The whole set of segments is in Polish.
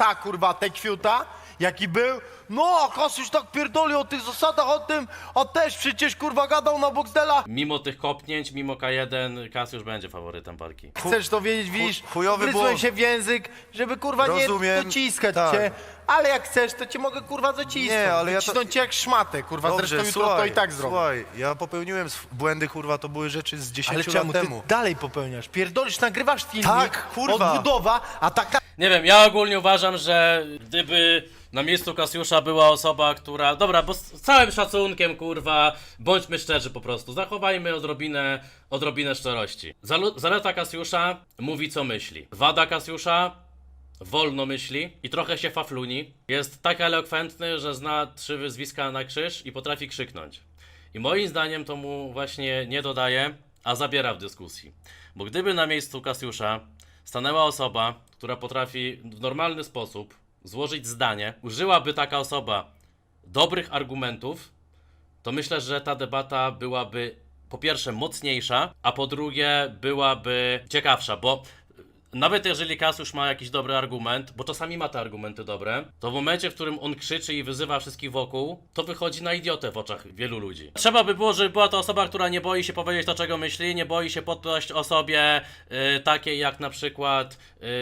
psa, kurwa, Tekwiuta, jaki był. No, a Kasiusz tak pierdoli o tych zasadach, o tym, a też przecież, kurwa, gadał na Boxdela. Mimo tych kopnięć, mimo K1, Kasiusz będzie faworytem walki. Chcesz to wiedzieć, widzisz? chujowy się w język, żeby, kurwa, nie Rozumiem, dociskać tak. cię. Ale jak chcesz, to cię mogę, kurwa, zacisnąć. Nie, ale ja to- cię jak szmatę, kurwa, zresztą jutro to i tak zrobię. Słuchaj, ja popełniłem sw- błędy, kurwa, to były rzeczy z 10 Ale lat czemu ty temu. dalej popełniasz? Pierdolisz, nagrywasz filmik, Tak, kurwa. odbudowa, a tak Nie wiem, ja ogólnie uważam, że gdyby na miejscu Kasiusza była osoba, która. Dobra, bo z całym szacunkiem, kurwa, bądźmy szczerzy po prostu. Zachowajmy odrobinę, odrobinę szczerości. Zalu- Zaleta Kasiusza mówi, co myśli. Wada Kasiusza wolno myśli i trochę się fafluni. Jest tak elokwentny, że zna trzy wyzwiska na krzyż i potrafi krzyknąć. I moim zdaniem to mu właśnie nie dodaje, a zabiera w dyskusji. Bo gdyby na miejscu Kasiusza stanęła osoba, która potrafi w normalny sposób złożyć zdanie, użyłaby taka osoba dobrych argumentów, to myślę, że ta debata byłaby po pierwsze mocniejsza, a po drugie byłaby ciekawsza, bo nawet jeżeli Kasiusz ma jakiś dobry argument, bo czasami ma te argumenty dobre, to w momencie, w którym on krzyczy i wyzywa wszystkich wokół, to wychodzi na idiotę w oczach wielu ludzi. Trzeba by było, żeby była to osoba, która nie boi się powiedzieć to, czego myśli, nie boi się podpaść osobie y, takiej jak na przykład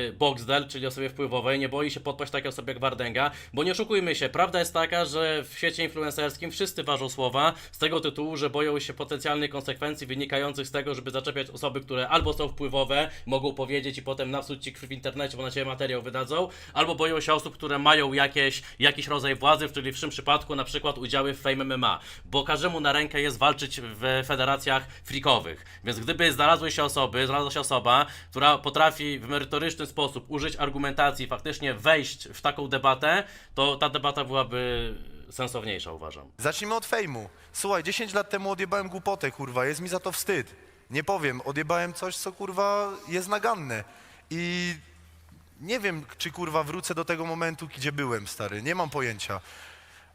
y, Boxdel, czyli osobie wpływowej, nie boi się podpaść takiej osobie jak Wardęga, bo nie oszukujmy się, prawda jest taka, że w świecie influencerskim wszyscy ważą słowa z tego tytułu, że boją się potencjalnych konsekwencji wynikających z tego, żeby zaczepiać osoby, które albo są wpływowe, mogą powiedzieć i potem napsuć ci krwi w internecie, bo na ciebie materiał wydadzą, albo boją się osób, które mają jakieś, jakiś rodzaj władzy, czyli w tym przypadku na przykład udziały w Fame MMA, bo każdemu na rękę jest walczyć w federacjach freakowych. Więc gdyby znalazły się osoby, znalazła się osoba, która potrafi w merytoryczny sposób użyć argumentacji, faktycznie wejść w taką debatę, to ta debata byłaby sensowniejsza, uważam. Zacznijmy od fejmu. Słuchaj, 10 lat temu odjebałem głupotę, kurwa, jest mi za to wstyd. Nie powiem, odjebałem coś, co kurwa jest naganne. I nie wiem, czy kurwa wrócę do tego momentu, gdzie byłem, stary. Nie mam pojęcia.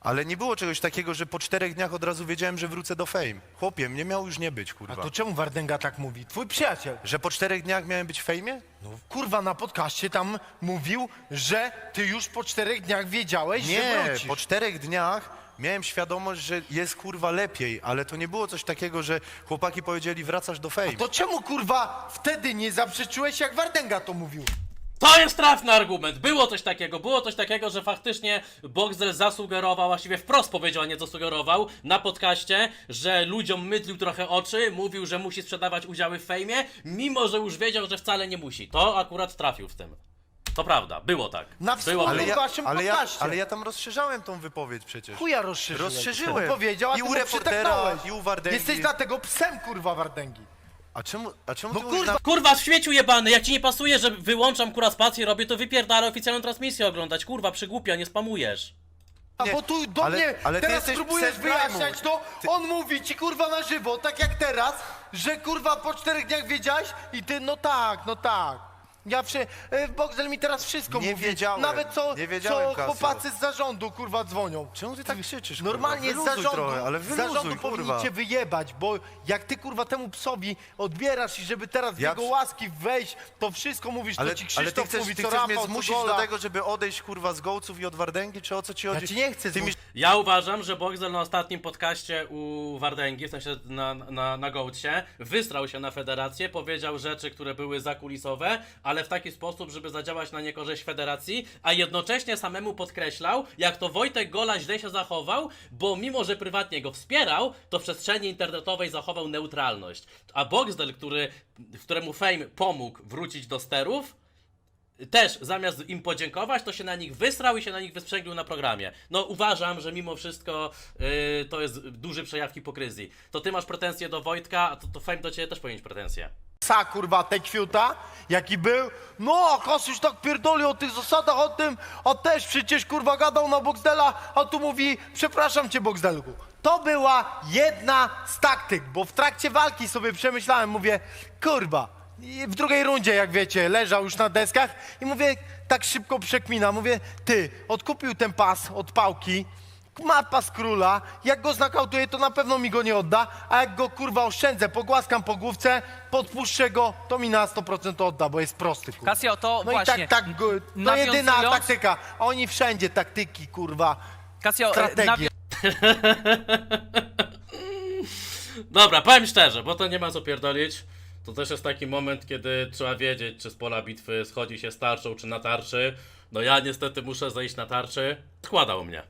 Ale nie było czegoś takiego, że po czterech dniach od razu wiedziałem, że wrócę do fame. Chłopie, nie miał już nie być, A kurwa. to czemu Wardęga tak mówi? Twój przyjaciel. Że po czterech dniach miałem być w fejmie? No, kurwa, na podcaście tam mówił, że ty już po czterech dniach wiedziałeś, że Nie, wrócisz. po czterech dniach miałem świadomość, że jest kurwa lepiej, ale to nie było coś takiego, że chłopaki powiedzieli wracasz do fame. To czemu, kurwa, wtedy nie zaprzeczyłeś, jak Wardęga to mówił? To jest trafny argument. Było coś takiego, było coś takiego, że faktycznie Boxer zasugerował, właściwie wprost powiedział, a nie zasugerował na podcaście, że ludziom mydlił trochę oczy, mówił, że musi sprzedawać udziały w fejmie, mimo że już wiedział, że wcale nie musi. To akurat trafił w tym. To prawda, było tak. Na było, Ale Ale w ja, waszym ale, ja, podcaście. ale ja tam rozszerzałem tą wypowiedź przecież. Chuja. Rozszerzyłem. On powiedział, a I ty u mu reportera, przytaknąłeś. i u Wardęgi. Jesteś dlatego psem, kurwa, Wardęgi. A czemu, a czemu No ty mówisz kurwa, na... Kurwa, w świeciu jebany, jak ci nie pasuje, że wyłączam kurwa spację, robię to wypierdalę oficjalną transmisję oglądać. Kurwa, przygłupia, nie spamujesz. A Nie, bo tu do ale- mnie ale ty teraz jesteś próbujesz psem wyjaśniać to, Ty- on mówi ci kurwa na żywo, tak jak teraz, że kurwa po czterech dniach wiedziałeś i ty, no tak, no tak. Ja przy... e, Boxel mi teraz wszystko Nie mówi. wiedziałem, Nawet co, nie wiedziałem, co Kasio. chłopacy z zarządu kurwa dzwonią. Czemu ty tak krzyczysz, Normalnie kurwa? z Wyluzuj zarządu, trochę, ale z wyluzuj, zarządu powinni kurwa. cię wyjebać, bo jak ty kurwa temu psowi odbierasz i żeby teraz w Ja jego przy- łaski wejść, to wszystko mówisz, Ale, to ci ale Krzysztof ty chcesz, mówi, ty co chcesz Rafał, mnie co zmusić Gola. do tego, żeby odejść kurwa z gołców i od Wardęgi, czy o co ci chodzi? Ja ci nie chcę ty mi... zmusić. Ja uważam, że Boxel na ostatnim podcaście u Wardęgi, w sensie na, na, na Gołcie, wystrał się na federację, powiedział rzeczy, które były zakulisowe, ale w taki sposób, żeby zadziałać na niekorzyść federacji, a jednocześnie samemu podkreślał, jak to Wojtek Gola źle się zachował, bo mimo, że prywatnie go wspierał, to w przestrzeni internetowej zachował neutralność. A Boxdel, który, któremu Fame pomógł wrócić do sterów, też zamiast im podziękować, to się na nich wysrał i się na nich wysprzęglił na programie. No uważam, że mimo wszystko yy, to jest duży przejaw hipokryzji. To ty masz pretensje do Wojtka, a to, to Fame do ciebie też powinien mieć pretensje. Psa, kurwa, Tekwiuta, jaki był. No, a Kasiusz tak pierdoli o tych zasadach, o tym, a też przecież, kurwa, gadał na Boxdela, a tu mówi, przepraszam cię, Boxdelku. To była jedna z taktyk, bo w trakcie walki sobie przemyślałem, mówię, kurwa, i w drugiej rundzie, jak wiecie, leżał już na deskach i mówię, tak szybko przekmina, mówię, ty, odkupił ten pas od pałki, mapa z króla, jak go znakautuję, to na pewno mi go nie odda, a jak go kurwa oszczędzę, pogłaskam po główce, podpuszczę go, to mi na 100% odda, bo jest prosty kurwa. Kasio, to No właśnie. i tak, tak, go, to jedyna nawiązując- taktyka, a oni wszędzie taktyki kurwa, Kasio, e, strategie. Dobra, powiem szczerze, bo to nie ma co pierdolić. To też jest taki moment, kiedy trzeba wiedzieć, czy z pola bitwy schodzi się z tarczą, czy na tarczy. No ja niestety muszę zejść na tarczy. Składał mnie.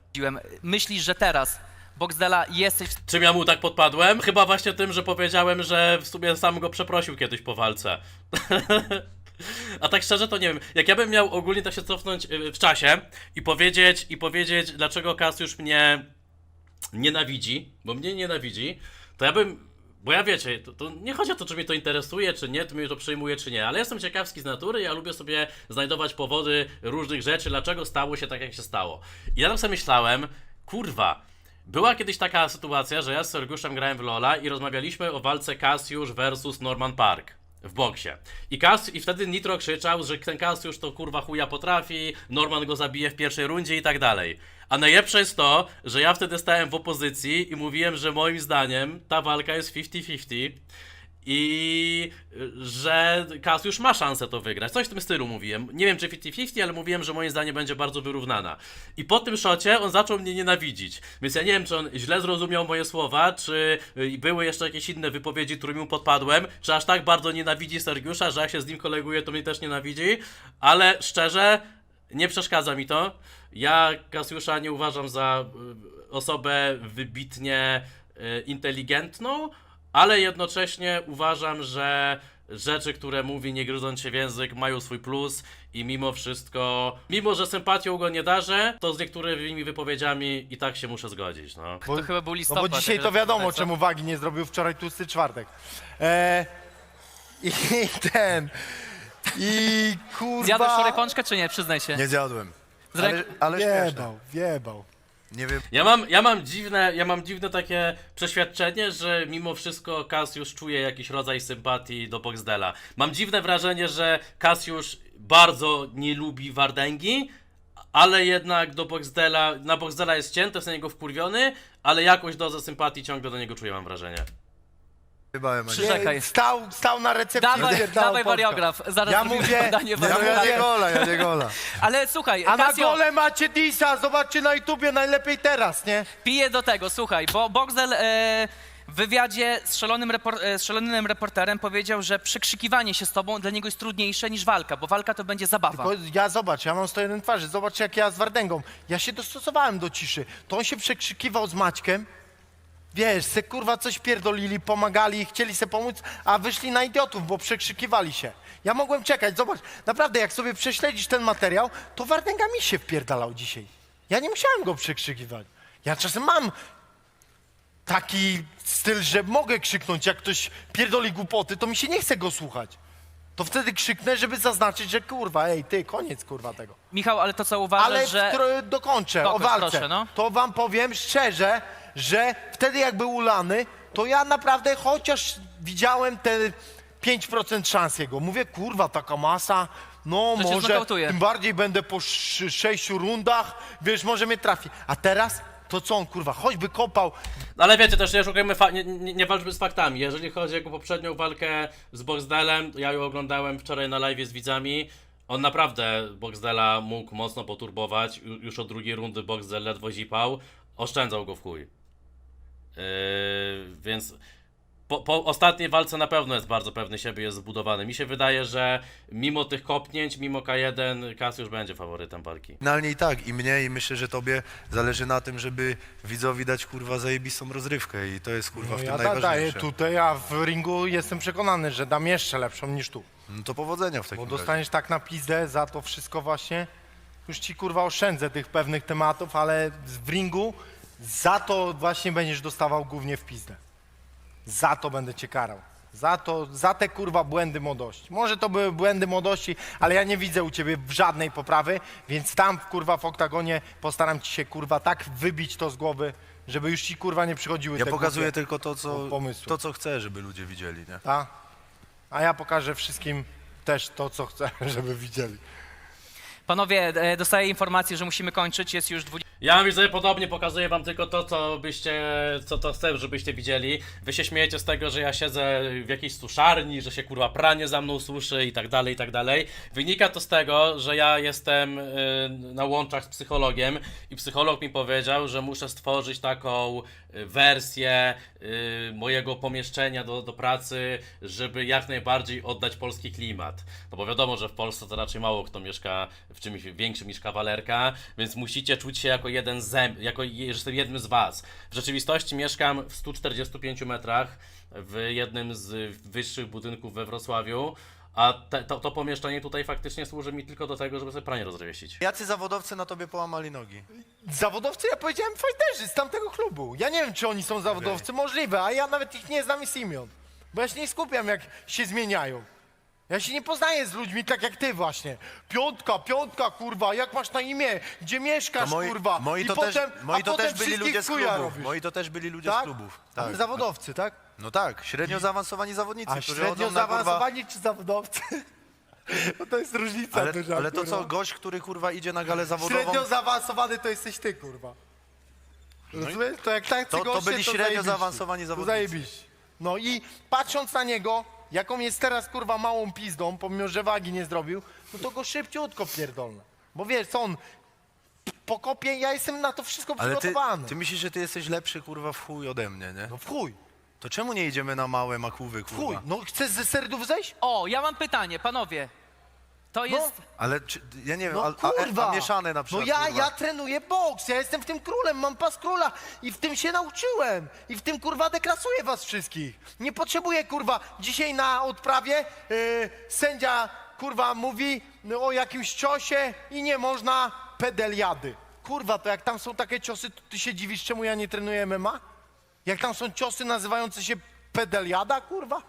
myślisz, że teraz, Boxdela, jesteś w Czym ja mu tak podpadłem? Chyba właśnie tym, że powiedziałem, że w sumie sam go przeprosił kiedyś po walce. A tak szczerze to nie wiem. Jak ja bym miał ogólnie tak się cofnąć y, w czasie i powiedzieć, i powiedzieć, dlaczego Kas już mnie nienawidzi, bo mnie nienawidzi, to ja bym. Bo ja wiecie, to, to nie chodzi o to, czy mnie to interesuje, czy nie, czy mnie to przejmuje, czy nie, ale jestem ciekawski z natury, ja lubię sobie znajdować powody różnych rzeczy, dlaczego stało się tak, jak się stało. I ja tam sobie myślałem, kurwa, była kiedyś taka sytuacja, że ja z Sergiuszem grałem w Lola i rozmawialiśmy o walce Cassiusz versus Norman Park w boksie. I, Kas, I wtedy Nitro krzyczał, że ten Cassiusz to kurwa chuja potrafi, Norman go zabije w pierwszej rundzie i tak dalej. A najlepsze jest to, że ja wtedy stałem w opozycji i mówiłem, że moim zdaniem ta walka jest 50-50 i że Cassiusz ma szansę to wygrać. Coś w tym stylu mówiłem. Nie wiem czy 50-50, ale mówiłem, że moim zdaniem będzie bardzo wyrównana. I po tym szocie on zaczął mnie nienawidzić. Więc ja nie wiem, czy on źle zrozumiał moje słowa, czy y, były jeszcze jakieś inne wypowiedzi, którymi mu podpadłem, czy aż tak bardzo nienawidzi Sergiusza, że jak się z nim koleguję, to mnie też nienawidzi. Ale szczerze, nie przeszkadza mi to. Ja Kasiusza nie uważam za y, osobę wybitnie y, inteligentną, ale jednocześnie uważam, że rzeczy, które mówi, nie gryząc się w język, mają swój plus i mimo wszystko, mimo że sympatią go nie darzę, to z niektórymi wypowiedziami i tak się muszę zgodzić, no. Bo, To chyba był no listopad, bo dzisiaj to wiadomo, czemu wagi nie zrobił wczoraj tłusty czwartek. E, I ten, i kurwa... Zjadłeś wczoraj pączkę, czy nie? Przyznaj się. Nie zjadłem. Ale, ale śmieszne. Wiebał, wiebał. Nie wiem, Ja mam, ja mam dziwne, ja mam dziwne takie przeświadczenie, że mimo wszystko Cassius czuje jakiś rodzaj sympatii do Boxdela. Mam dziwne wrażenie, że Cassius bardzo nie lubi Wardęgi, ale jednak do Boxdela, na Boxdela jest cięty, jest na niego wkurwiony, ale jakąś dozę sympatii ciągle do niego czuję, mam wrażenie. Wybałem, Przy- nie, Czekaj. Nie, Stał, stał na recepcji Dawaj, wpierdalał dawaj Polska. wariograf. Zaraz Ja zrobimy mówię- badanie no, ja nie gola, ja nie gola. Ale słuchaj, A na gole macie Disa, zobaczcie na YouTubie, najlepiej teraz, nie? piję do tego, słuchaj, bo Boxdel e, w wywiadzie z szalonym, repor- e, z szalonym reporterem powiedział, że przekrzykiwanie się z tobą dla niego jest trudniejsze niż walka, bo walka to będzie zabawa. Bo ja zobacz, ja mam 101 twarzy, zobacz jak ja z Wardęgą. Ja się dostosowałem do ciszy. To on się przekrzykiwał z Maćkiem. Wiesz, se kurwa coś pierdolili, pomagali, chcieli se pomóc, a wyszli na idiotów, bo przekrzykiwali się. Ja mogłem czekać, zobacz, naprawdę jak sobie prześledzisz ten materiał, to Wardęga mi się wpierdalał dzisiaj. Ja nie musiałem go przekrzykiwać. Ja czasem mam taki styl, że mogę krzyknąć, jak ktoś pierdoli głupoty, to mi się nie chce go słuchać. To wtedy krzyknę, żeby zaznaczyć, że kurwa, ej, ty, koniec kurwa tego. Michał, ale to co uważasz, Ale że... tro- dokończę o walce. proszę, no. To wam powiem szczerze, że wtedy jak był ulany, to ja naprawdę chociaż widziałem te 5% szans jego. Mówię, kurwa, taka masa, no Że cię może, znokautuje. tym bardziej będę po sz- sześciu rundach, wiesz, może mnie trafi. A teraz, to co on, kurwa, choćby kopał, No ale wiecie też, nie szukajmy, fa- nie, nie, nie walczmy z faktami. Jeżeli chodzi o jego poprzednią walkę z Boxdelem, ja ją oglądałem wczoraj na live z widzami. On naprawdę Boxdela mógł mocno poturbować. Ju- Już od drugiej rundy Boxdel ledwo zipał. Oszczędzał go w chuj. Yy, więc po, po ostatniej walce na pewno jest bardzo pewny siebie, jest zbudowany. Mi się wydaje, że mimo tych kopnięć, mimo K1, Kas już będzie faworytem walki. Finalnie i tak, i mnie, i myślę, że tobie zależy na tym, żeby widzowi dać kurwa zajebistą rozrywkę i to jest kurwa no w tym ja da, daję najważniejsze. tutaj, a w ringu jestem przekonany, że dam jeszcze lepszą niż tu. No to powodzenia w Bo takim razie. dostaniesz tak na pizdę za to wszystko właśnie. Już ci kurwa oszczędzę tych pewnych tematów, ale w ringu za to właśnie będziesz dostawał głównie w pizdę. Za to będę cię karał. Za to, za te kurwa błędy młodości. Może to były błędy młodości, ale ja nie widzę u ciebie żadnej poprawy, więc tam kurwa w oktagonie postaram ci się kurwa tak wybić to z głowy, żeby już ci kurwa nie przychodziły Ja te pokazuję głupie tylko to co, pomysły. to, co chcę, żeby ludzie widzieli, nie? Ta? A ja pokażę wszystkim też to, co chcę, żeby widzieli. Panowie, e, dostaję informację, że musimy kończyć, jest już 20... Ja widzę podobnie, pokazuję wam tylko to, co byście, co to chcę, żebyście widzieli. Wy się śmiejecie z tego, że ja siedzę w jakiejś suszarni, że się kurwa pranie za mną suszy i tak dalej, i tak dalej. Wynika to z tego, że ja jestem y, na łączach z psychologiem i psycholog mi powiedział, że muszę stworzyć taką wersję y, mojego pomieszczenia do, do pracy, żeby jak najbardziej oddać polski klimat. No bo wiadomo, że w Polsce to raczej mało kto mieszka w czymś większym niż kawalerka, więc musicie czuć się jako jeden z, jako jestem jednym z was. W rzeczywistości mieszkam w 145 metrach w jednym z wyższych budynków we Wrocławiu, a te, to, to pomieszczenie tutaj faktycznie służy mi tylko do tego, żeby sobie pranie rozwiesić. Jacy zawodowcy na tobie połamali nogi? Zawodowcy, ja powiedziałem fajterzy z tamtego klubu. Ja nie wiem, czy oni są zawodowcy, możliwe, a ja nawet ich nie znam z imion. Bo ja się nie skupiam, jak się zmieniają. Ja się nie poznaję z ludźmi tak jak ty właśnie. Piątka, piątka, kurwa, jak masz na imię? Gdzie mieszkasz, moi, kurwa? moi I to potem, też, moi a to potem też byli wszystkich ludzie z chuja klubów. robisz. Moi to też byli ludzie tak? z klubów. Tak. Tak. Zawodowcy, tak? No tak, średnio zaawansowani zawodnicy, A którzy średnio chodzą na kurwa... zaawansowani czy zawodowcy? No to jest różnica Ale, duża, ale to kurwa. co, gość, który kurwa idzie na galę zawodową, Średnio zaawansowany to jesteś ty, kurwa. Rozumiesz? To jak tak To- to byli średnio zaawansowani zawodnicy. zajebiście. No i patrząc na niego, jaką jest teraz kurwa małą pizdą, pomimo że wagi nie zrobił, no to go szybciutko pierdolne. Bo wiesz, co on po kopie, ja jestem na to wszystko ale ty, przygotowany. ty myślisz, że ty jesteś lepszy kurwa w chuj ode mnie, nie? No w chuj, To czemu nie idziemy na małe makówy, w chuj. kurwa? No chcesz ze serdów zejść? O, ja mam pytanie, panowie. To jest... Ale czy, ja nie wiem, No a, a, kurwa! a mieszane na przykład, No ja, kurwa. ja trenuję boks, ja jestem w tym królem, mam pas króla i w tym się nauczyłem. I w tym kurwa deklasuję was wszystkich. Nie potrzebuję kurwa, dzisiaj na odprawie yy, sędzia kurwa mówi no, o jakimś ciosie i nie można pedeliady. Kurwa, to jak tam są takie ciosy, to ty się dziwisz, czemu ja nie trenuję MMA? Jak tam są ciosy nazywające się pedeliada, kurwa?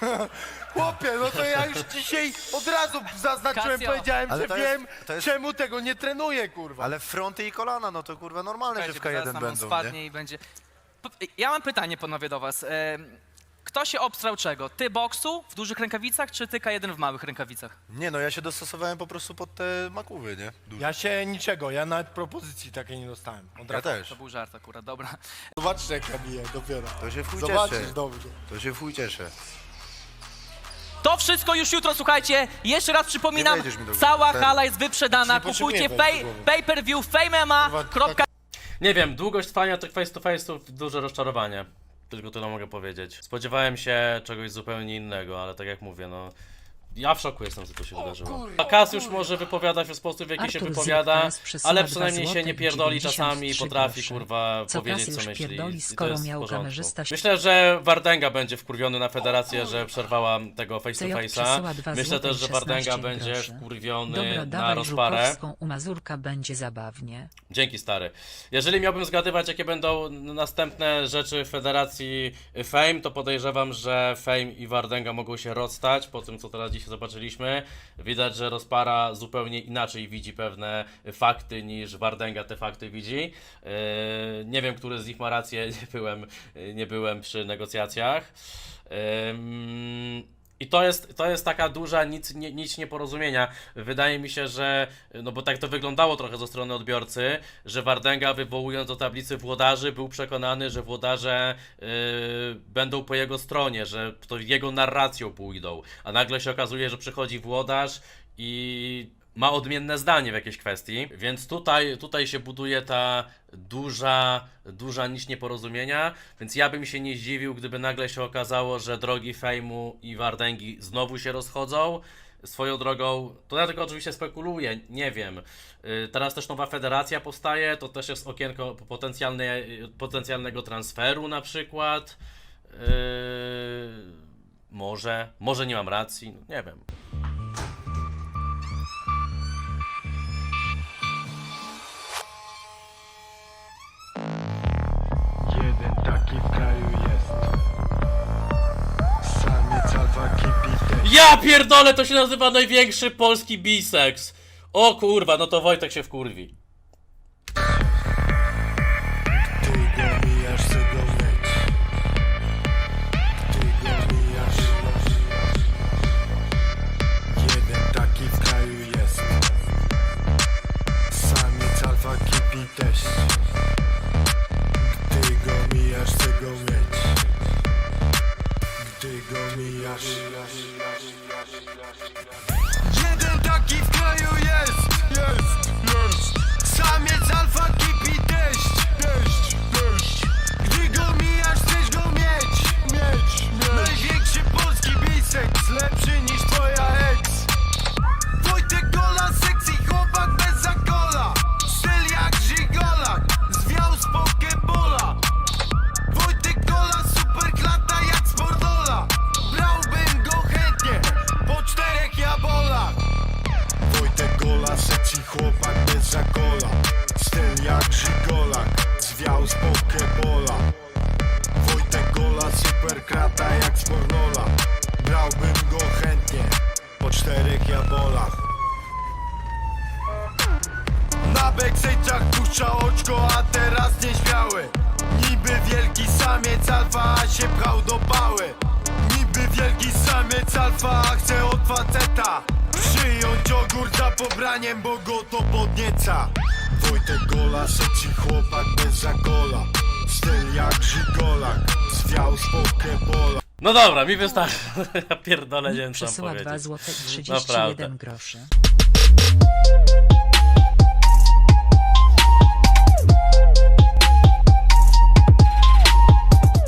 Chłopie, no to ja już dzisiaj od razu zaznaczyłem, Kasio. powiedziałem, Ale że to jest- wiem, to jest- czemu tego nie trenuję, kurwa. Ale fronty i kolana, no to kurwa normalne, że w Słuchajcie, K1 zaraz nam on będą, spadnie nie? i będzie... Ja mam pytanie, panowie, do was. Em, Kto się obstrał czego? Ty boksu w dużych rękawicach, czy ty K1 w małych rękawicach? Nie no, ja się dostosowałem po prostu pod te makówy, nie? Duże. Ja się niczego, ja nawet propozycji takiej nie dostałem. Od Ja razu. też. To był żart akurat, dobra. Zobaczysz jak ja biję dopiero. To się chuj Zobaczysz cieszę. dobrze. To się chuj cieszę. To wszystko już jutro, słuchajcie. Jeszcze raz przypominam, Nie wejdziesz mi do głowy. cała Serio. hala jest wyprzedana. Nie potrzebuję Kupujcie wejść do pay, głowy. pay per view, famema.com. Nie wiem, długość trwania tych face to face to duże rozczarowanie. Tylko tyle mogę powiedzieć. Spodziewałem się czegoś zupełnie innego, ale tak jak mówię, no. Ja w szoku jestem, co tu się wydarzyło. A Kas już może wypowiadać w sposób, w jaki się Artur wypowiada, Zirkas przesyła ale dwa przynajmniej się złote nie i pierdoli 93 czasami i potrafi, grosze. kurwa, Co powiedzieć, co myśli. pierdoli, i to skoro jest w miał porządku. kamerzysta- Myślę, że Wardęga będzie wkurwiony na federację, że przerwała tego face CJ to przesyła face'a. dwa Myślę złote też, i że Wardęga 16 będzie groszy. wkurwiony Dobra, na dawaj rozparę. Żukowską u Mazurka będzie zabawnie. Dzięki stary. Jeżeli miałbym zgadywać, jakie będą następne rzeczy w Federacji Fame, to podejrzewam, że Fame i Wardenga mogą się rozstać po tym, co teraz dzisiaj zobaczyliśmy. Widać, że Rozpara zupełnie inaczej widzi pewne fakty niż Wardenga te fakty widzi. Yy, nie wiem, który z nich ma rację, nie byłem, nie byłem przy negocjacjach. I to jest, to jest taka duża nic, nie, nic nieporozumienia. Wydaje mi się, że, no bo tak to wyglądało trochę ze strony odbiorcy, że Wardęga wywołując do tablicy włodarzy był przekonany, że włodarze yy, będą po jego stronie, że to jego narracją pójdą. A nagle się okazuje, że przychodzi włodarz i ma odmienne zdanie w jakiejś kwestii, więc tutaj, tutaj się buduje ta duża, duża nić nieporozumienia, więc ja bym się nie zdziwił, gdyby nagle się okazało, że drogi Fejmu i Wardęgi znowu się rozchodzą. Swoją drogą, to ja tylko oczywiście spekuluję, nie wiem. Yy, Teraz też nowa federacja powstaje, to też jest okienko potencjalne, potencjalnego transferu na przykład. Yy, może, może nie mam racji, nie wiem. Ja pierdolę, to się nazywa największy polski biseks. O kurwa, no to Wojtek się wkurwi. Gdy go mijasz. Jeden taki w kraju jest, jest, jest. Samiec alfa kipi teść, teść, teść. Gdy go mijasz, chcesz go mieć, mieć, mieć. Największy polski biseks, lepszy alfa, się pchał do pały Niby wielki samiec alfa, chce od faceta Przyjąć ogór za pobraniem, bo go to podnieca Wojtek Gola, sexy chłopak bez zakola Styl jak żigolak, zwiał z pokebola No dobra, mi wystarczy. Ja pierdolę, nie wiem co mam Przesyła 2 powiedzieć. złote i Naprawdę. 31 groszy.